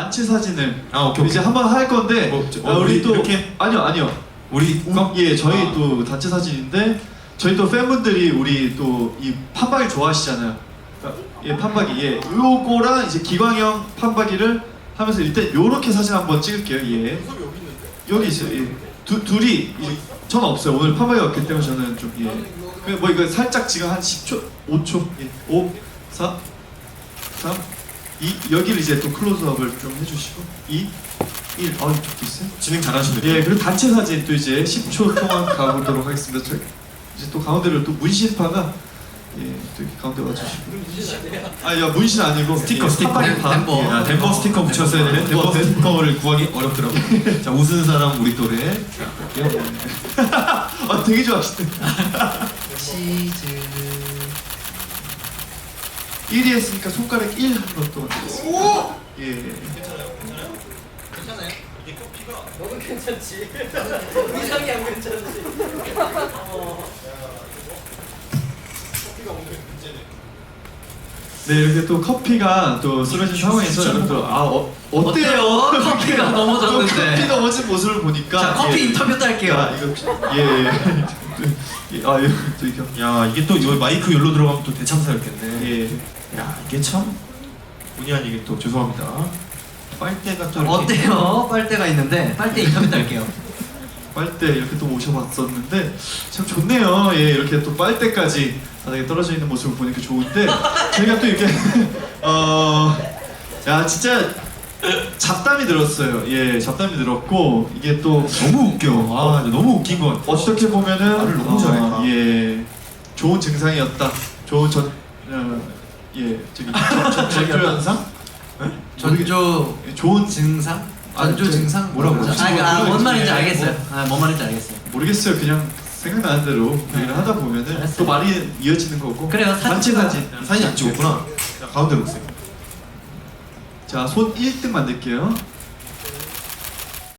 단체 사진을 아 오케이 이제 오케이. 한번 할 건데 뭐, 저- 아, 우리 우리 또 이렇게? 아니요 아니요 우리 거? 예 저희 아. 또 단체 사진인데 저희 또 팬분들이 우리 또 이 판박이 좋아하시잖아요. 그러니까 예 판박이 예 요거랑 이제 기광형 판박이를 하면서 일단 요렇게 사진 한번 찍을게요. 예 여기 있어요. 예. 두 둘이 저는 없어요. 오늘 판박이 없기 때문에 저는 좀 예. 그뭐 이거 살짝 지금 한 10초, 5초, 예. 5, 4, 3, 2 여기를 이제 또 클로즈업을 좀 해주시고 2, 1. 아 이쪽도 있어요. 진행 잘하시네요. 예, 그리고 단체 사진 또 이제 10초 동안 가보도록 하겠습니다. 저희 이제 또 가운데를 또 문신파가 예, 또 이렇게 가운데 와주시고. 아, 야 문신 아니고 스티커, 예, 스티커. 덴버. 예, 아, 덴버 스티커 붙였어야 되는 덴버 스티커를 구하기 어렵더라고. 자 웃은 사람 우리 또래. 자 볼게요. 아, 되게 좋아하시네. 치즈 1위 했으니까 손가락 1 한번 또. 오! 예. 괜찮아요? 너무 괜찮지 이상이 안 괜찮지 네, 이렇게 또 커피가 또 쓰러진 상황에서 여러분들 아, 어, 어때요? 어때요? 커피가 넘어졌는데. 또 커피 넘어진 모습을 보니까 자 커피 예. 인터뷰도 할게요 아, 이거 예. 예. 예, 아, 이거 또 이거 야 이게 또 이거 마이크 열로 들어가면 또 대참사였겠네. 예. 야 이게 참 본의 아니게 또 죄송합니다. 빨대가 또 이렇게 어때요? 빨대가 있는데 빨대 인터뷰도 할게요 빨대 이렇게 또 모셔봤었는데 참 좋네요. 예, 이렇게 또 빨대까지 바닥에 떨어져 있는 모습을 보니까 좋은데 저희가 또 이렇게 어, 야 진짜 잡담이 들었어요. 예, 잡담이 들었고 이게 또 너무 웃겨. 아 너무 웃긴 건 어떻게 보면은 말을 너무 잘했다. 예, 좋은 증상이었다. 좋은 전, 어, 예, 저기 전- 전조 현상? 전조 예, 좋은 증상? 아, 전조 저- 증상? 뭐라고 아, 혹시 아, 뭐 아, 뭔. 말인지 예, 알겠어요 뭐. 아, 뭔 말인지 알겠어요 모르겠어요. 그냥 생각나는 대로 얘기를 하다 보면은 알았어요. 또 말이 이어지는 거고. 그래요, 사진 단체 찍어요. 사진. 사진 안 찍었구나. 자 가운데 보세요. 자, 손 1등 만들게요.